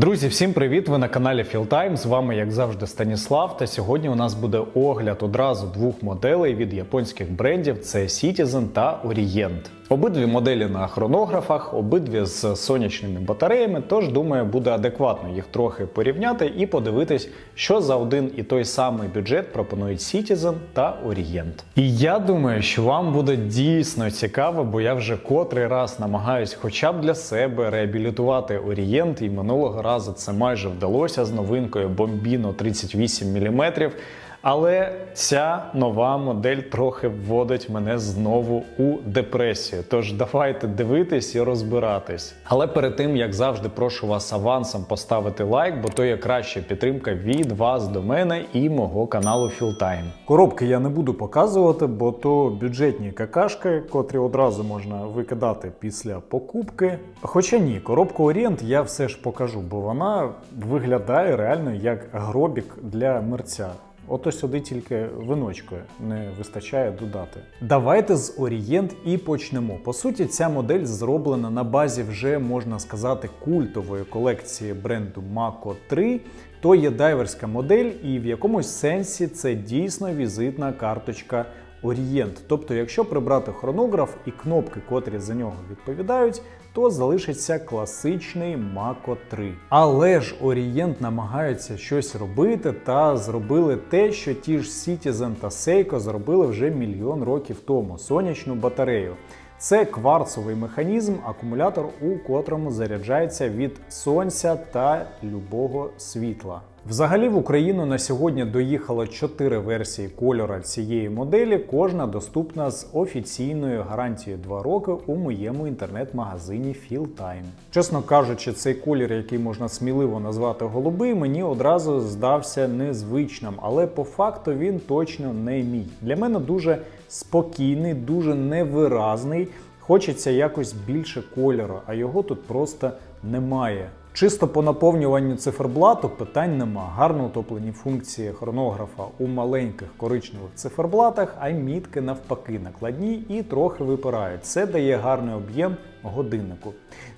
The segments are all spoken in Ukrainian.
Друзі, всім привіт! Ви на каналі Філтайм. З вами, як завжди, Станіслав. Та сьогодні у нас буде огляд одразу двох моделей від японських брендів: це Citizen та Orient. Обидві моделі на хронографах, обидві з сонячними батареями. Тож думаю, буде адекватно їх трохи порівняти і подивитись, що за один і той самий бюджет пропонують Citizen та Orient. І я думаю, що вам буде дійсно цікаво, бо я вже котрий раз намагаюсь, хоча б для себе реабілітувати Orient, і минулого разу це майже вдалося з новинкою Bombino 38 мм. Але ця нова модель трохи вводить мене знову у депресію. Тож давайте дивитись і розбиратись. Але перед тим, як завжди, прошу вас авансом поставити лайк, бо то є краща підтримка від вас до мене і мого каналу Філтайм. Коробки я не буду показувати, бо то бюджетні какашки, котрі одразу можна викидати після покупки. Хоча ні, коробку Orient я все ж покажу, бо вона виглядає реально як гробік для мерця. Ото сюди тільки виночкою не вистачає додати. Давайте з Orient і почнемо. По суті, ця модель зроблена на базі вже можна сказати культової колекції бренду Mako 3. То є дайверська модель, і в якомусь сенсі це дійсно візитна карточка Orient. Тобто, якщо прибрати хронограф і кнопки, котрі за нього відповідають, то залишиться класичний Mako 3. Але ж Orient намагаються щось робити та зробили те, що ті ж Citizen та Seiko зробили вже мільйон років тому сонячну батарею. Це кварцовий механізм, акумулятор, у котрому заряджається від сонця та любого світла. Взагалі в Україну на сьогодні доїхало 4 версії кольора цієї моделі, кожна доступна з офіційною гарантією 2 роки у моєму інтернет-магазині Fieldtime. Чесно кажучи, цей колір, який можна сміливо назвати голубий, мені одразу здався незвичним, але по факту він точно не мій. Для мене дуже спокійний, дуже невиразний. Хочеться якось більше кольору, а його тут просто немає. Чисто по наповнюванню циферблату питань нема. Гарно утоплені функції хронографа у маленьких коричневих циферблатах, а мітки навпаки накладні і трохи випирають. Це дає гарний об'єм годиннику.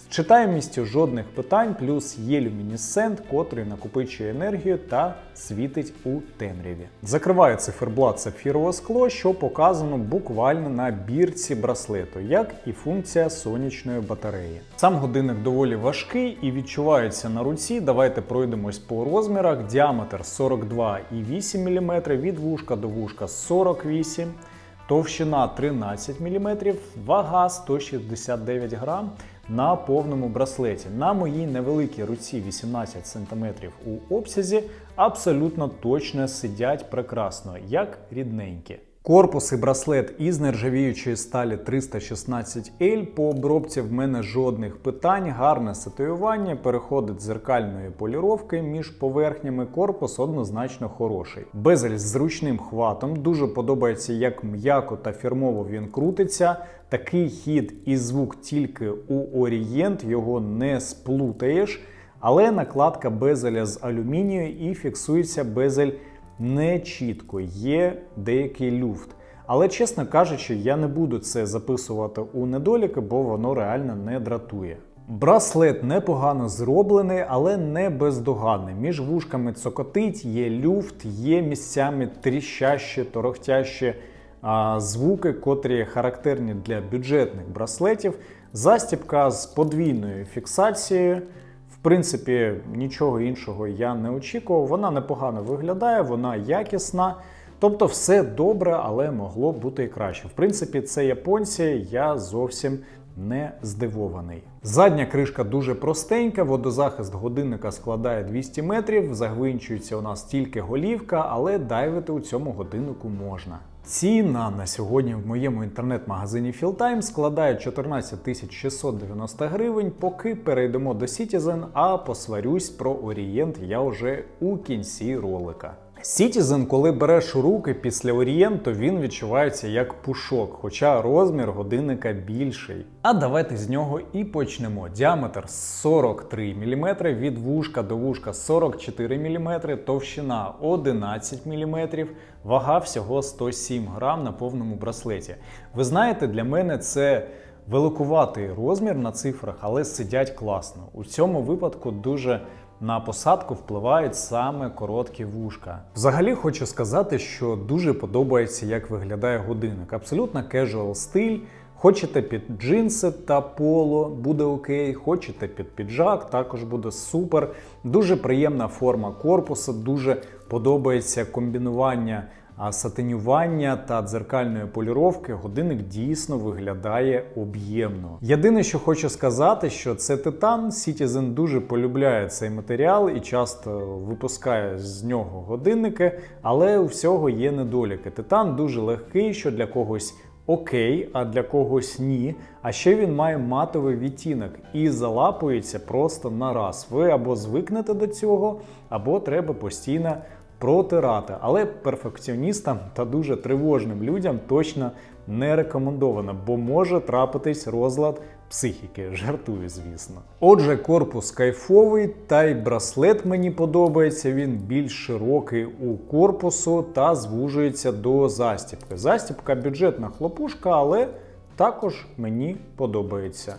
З читаємістю жодних питань, плюс є люмінесцент, котрий накопичує енергію та світить у темряві. Закриває циферблат сапфірове скло, що показано буквально на бірці браслету, як і функція сонячної батареї. Сам годинник доволі важкий і відчувається на руці. Давайте пройдемось по розмірах. Діаметр 42,8 мм, від вушка до вушка 48 мм. Товщина 13 мм, вага 169 грам на повному браслеті. На моїй невеликій руці 18 см у обсязі абсолютно точно сидять прекрасно, як рідненькі. Корпус і браслет із нержавіючої сталі 316L. По обробці в мене жодних питань, гарне сатуювання, переходить дзеркальної поліровки між поверхнями. Корпус однозначно хороший. Безель з зручним хватом. Дуже подобається, як м'яко та фірмово він крутиться. Такий хід і звук тільки у Orient, його не сплутаєш. Але накладка безеля з алюмінію і фіксується безель не чітко, є деякий люфт. Але, чесно кажучи, я не буду це записувати у недоліки, бо воно реально не дратує. Браслет непогано зроблений, але не бездоганний. Між вушками цокотить, є люфт, є місцями тріщащі, торохтящі а, звуки, котрі характерні для бюджетних браслетів. Застібка з подвійною фіксацією. Принципі, нічого іншого я не очікував. Вона непогано виглядає, вона якісна. Тобто, все добре, але могло бути і краще. В принципі, це японці, я зовсім не здивований. Задня кришка дуже простенька, водозахист годинника складає 200 метрів, загвинчується у нас тільки голівка, але дайвити у цьому годиннику можна. Ціна на сьогодні в моєму інтернет-магазині Філтайм складає 14 690 гривень. Поки перейдемо до Citizen, а посварюсь про Орієнт я вже у кінці ролика. Citizen, коли береш у руки після Орієнту, він відчувається як пушок, хоча розмір годинника більший. А давайте з нього і почнемо. Діаметр 43 мм, від вушка до вушка 44 мм, товщина 11 мм, вага всього 107 грам на повному браслеті. Ви знаєте, для мене це. Великуватий розмір на цифрах, але сидять класно. У цьому випадку дуже на посадку впливають саме короткі вушка. Взагалі хочу сказати, що дуже подобається, як виглядає годинник. Абсолютно кежуал стиль. Хочете під джинси та поло, буде окей. Хочете під піджак, також буде супер. Дуже приємна форма корпусу, дуже подобається комбінування сатинювання та дзеркальної поліровки. Годинник дійсно виглядає об'ємно. Єдине, що хочу сказати, що це титан. Citizen дуже полюбляє цей матеріал і часто випускає з нього годинники, але у всього є недоліки. Титан дуже легкий, що для когось окей, а для когось ні. А ще він має матовий відтінок і залапується просто на раз. Ви або звикнете до цього, або треба постійно протирати. Але перфекціоністам та дуже тривожним людям точно не рекомендовано, бо може трапитись розлад психіки. Жартую, звісно. Отже, корпус кайфовий, та й браслет мені подобається. Він більш широкий у корпусу та звужується до застібки. Застібка бюджетна хлопушка, але також мені подобається.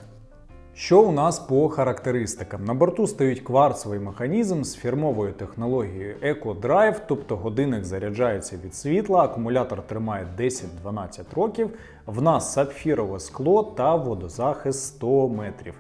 Що у нас по характеристикам? На борту стоїть кварцевий механізм з фірмовою технологією EcoDrive, тобто годинник заряджається від світла, акумулятор тримає 10-12 років. В нас сапфірове скло та водозахист 100 метрів.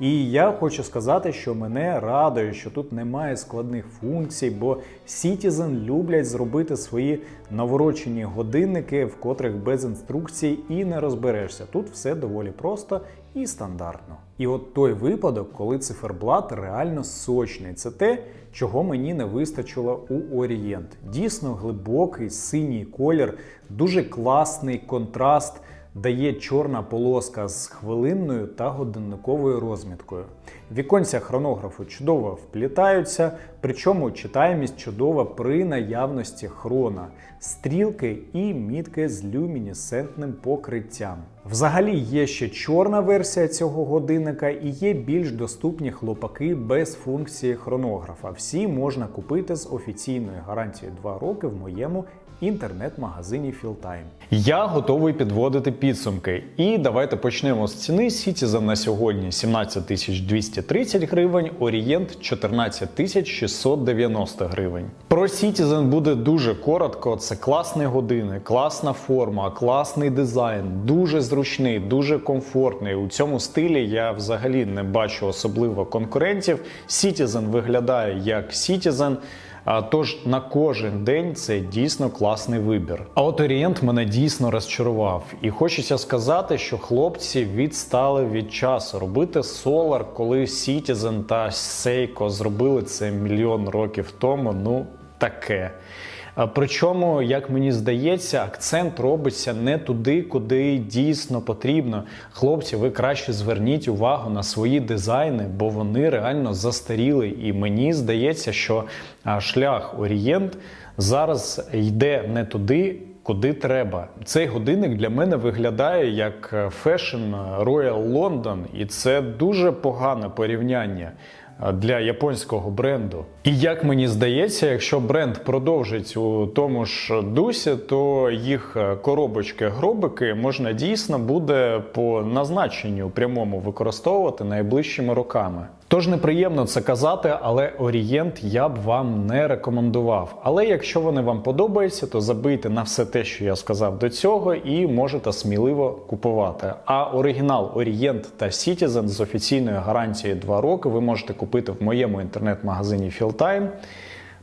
І я хочу сказати, що мене радує, що тут немає складних функцій, бо Citizen люблять зробити свої наворочені годинники, в котрих без інструкцій і не розберешся. Тут все доволі просто і стандартно. І от той випадок, коли циферблат реально сочний, це те, чого мені не вистачило у Орієнт. Дійсно глибокий синій колір, дуже класний контраст. Дає чорна полоска з хвилинною та годинниковою розміткою. Віконця хронографу чудово вплітаються, причому читаємість чудова при наявності хрона, стрілки і мітки з люмінесцентним покриттям. Взагалі є ще чорна версія цього годинника і є більш доступні хлопаки без функції хронографа. Всі можна купити з офіційною гарантією 2 роки в моєму інтернет-магазині Fieldtime. Я готовий підводити підсумки. І давайте почнемо з ціни. Citizen на сьогодні 17 230 гривень, Orient 14 690 гривень. Про Citizen буде дуже коротко. Це класний годинник, класна форма, класний дизайн, дуже зручний, дуже комфортний. У цьому стилі я взагалі не бачу особливо конкурентів. Citizen виглядає як Citizen. А, Тож на кожен день це дійсно класний вибір. А от Орієнт мене дійсно розчарував. І хочеться сказати, що хлопці відстали від часу. Робити Solar, коли Citizen та Seiko зробили це мільйон років тому. Ну таке. Причому, як мені здається, акцент робиться не туди, куди дійсно потрібно. Хлопці, ви краще зверніть увагу на свої дизайни, бо вони реально застаріли. І мені здається, що шлях Орієнт зараз йде не туди. Куди треба. Цей годинник для мене виглядає як фешн Royal London, і це дуже погане порівняння для японського бренду. І як мені здається, якщо бренд продовжить у тому ж дусі, то їх коробочки-гробики можна дійсно буде по назначенню прямому використовувати найближчими роками. Тож неприємно це казати, але Орієнт я б вам не рекомендував. Але якщо вони вам подобаються, то забийте на все те, що я сказав до цього, і можете сміливо купувати. А оригінал Орієнт та Citizen з офіційною гарантією 2 роки ви можете купити в моєму інтернет-магазині Fieldtime.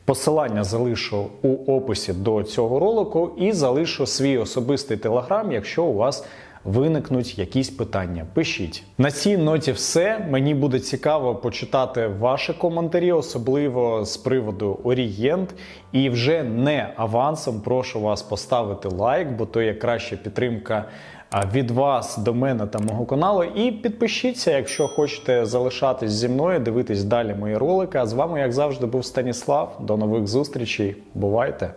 Посилання залишу у описі до цього ролику і залишу свій особистий телеграм, якщо у вас виникнуть якісь питання. Пишіть на цій ноті. Все мені буде цікаво почитати ваші коментарі, особливо з приводу Орієнт. І вже не авансом прошу вас поставити лайк, бо то є краща підтримка від вас до мене та мого каналу. І підпишіться, якщо хочете залишатись зі мною, дивитись далі мої ролики. А з вами, як завжди, був Станіслав. До нових зустрічей. Бувайте!